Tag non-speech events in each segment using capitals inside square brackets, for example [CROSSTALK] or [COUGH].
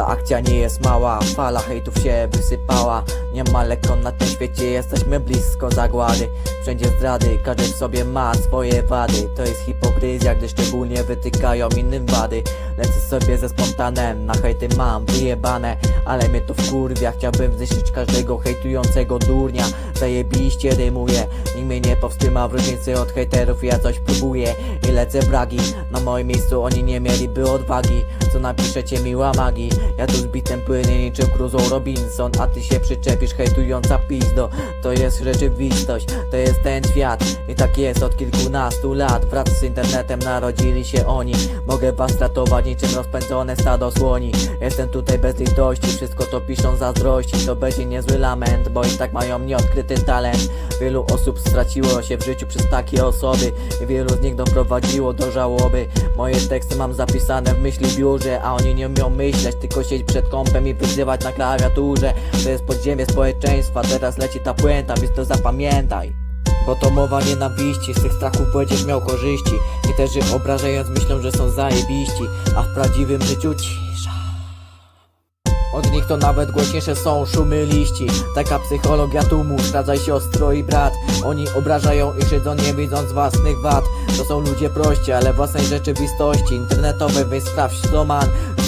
ta akcja nie jest mała. Fala hejtów się wysypała Nie ma lekko na tym świecie, jesteśmy blisko zagłady. Wszędzie zdrady, każdy w sobie ma swoje wady. To jest hipokryzja, gdy szczególnie wytykają innym wady. Lecę sobie ze spontanem, na hejty mam wyjebane. Ale mnie to wkurwia, chciałbym zniszczyć każdego hejtującego durnia. Zajebiście rymuję, nikt mnie nie powstrzyma w różnicy od hejterów. Ja coś próbuję i lecę bragi. Na moim miejscu oni nie mieliby odwagi. Co napiszecie miła magii. Ja tu z bitem płynę niczym Crusoe Robinson A ty się przyczepisz hejtująca pizdo. To jest rzeczywistość, to jest ten świat. I tak jest od kilkunastu lat. Wraz z internetem narodzili się oni. Mogę was ratować niczym rozpędzone stado słoni. Jestem tutaj bez litości, wszystko to piszą zazdrości. To będzie niezły lament, bo i tak mają nieodkryty talent. Wielu osób straciło się w życiu przez takie osoby. I wielu z nich doprowadziło do żałoby. Moje teksty mam zapisane w myśli biurze A oni nie umią myśleć, tylko siedzieć przed kąpem i wyzywać na klawiaturze. To jest podziemie społeczeństwa, teraz leci ta puenta, więc to zapamiętaj. Bo to mowa nienawiści, z tych strachów będziesz miał korzyści. Je obrażając myślą, że są zajebiści A w prawdziwym życiu cisza. Od nich to nawet głośniejsze są szumy liści. Taka psychologia tłumu, zdradzaj siostro i brat. Oni obrażają i szydzą nie widząc własnych wad. To są ludzie prości, ale własnej rzeczywistości. Internetowe weź sprawdź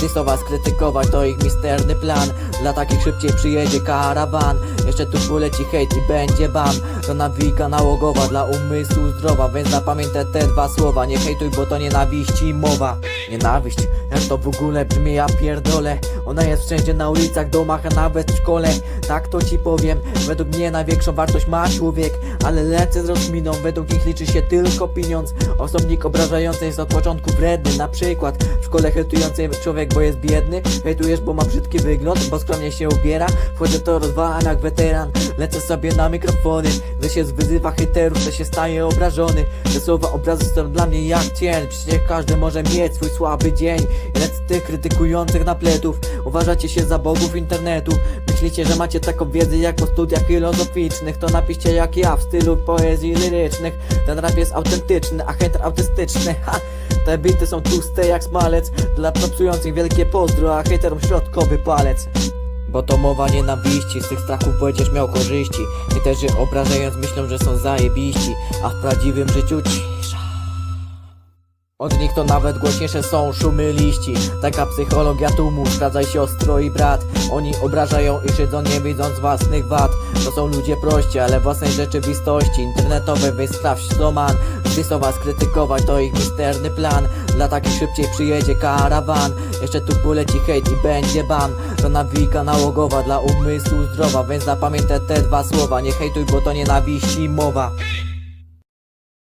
sloman Zlisowa skrytykować to ich misterny plan. Dla takich szybciej przyjedzie karawan. Jeszcze tu poleci hejt i będzie bam. To nawika nałogowa dla umysłu zdrowa Więc zapamiętaj te dwa słowa. Nie hejtuj, bo to nienawiści mowa Nienawiść, jak to w ogóle brzmi, ja pierdolę. Ona jest wszędzie na ulicach, domach, a nawet w szkole. Tak to ci powiem, według mnie największą wartość ma człowiek. Ale lecę z rozminą, według nich liczy się tylko pieniądz. Osobnik obrażający jest od początku wredny. Na przykład w szkole hejtujący człowiek, bo jest biedny. Hejtujesz, bo ma brzydki wygląd, bo skromnie się ubiera. Wchodzę to rozwalam jak weteran Lecę sobie na mikrofony Gdy się wyzywa hejterów, to się staje obrażony. Te słowa obrazy są dla mnie jak cień. Przecież każdy może mieć swój słaby dzień. Lecę tych krytykujących na pletów Uważacie się za bogów internetu. Myślicie, że macie taką wiedzę jak po studiach filozoficznych. To napiszcie jak ja w stylu poezji lirycznych. Ten rap jest autentyczny, a hater autystyczny. [LAUGHS] Ha! Te bity są tłuste jak smalec. Dla propsujących wielkie pozdro, a haterom środkowy palec bo to mowa nienawiści, z tych strachów będziesz miał korzyści. Je obrażając myślą, że są zajebiści A w prawdziwym życiu cisza od nich to nawet głośniejsze są szumy liści. Taka psychologia tłumu, zdradzaj siostro i brat. Oni obrażają i szydzą nie widząc własnych wad. To są ludzie prości, ale własnej rzeczywistości. Internetowe weź sprawdź sloman Zlisowa skrytykować to ich misterny plan. Dla takich szybciej przyjedzie karawan. Jeszcze tu poleci hejt i będzie ban. To nawika nałogowa dla umysłu zdrowa Więc zapamiętaj te dwa słowa. Nie hejtuj, bo to nienawiści mowa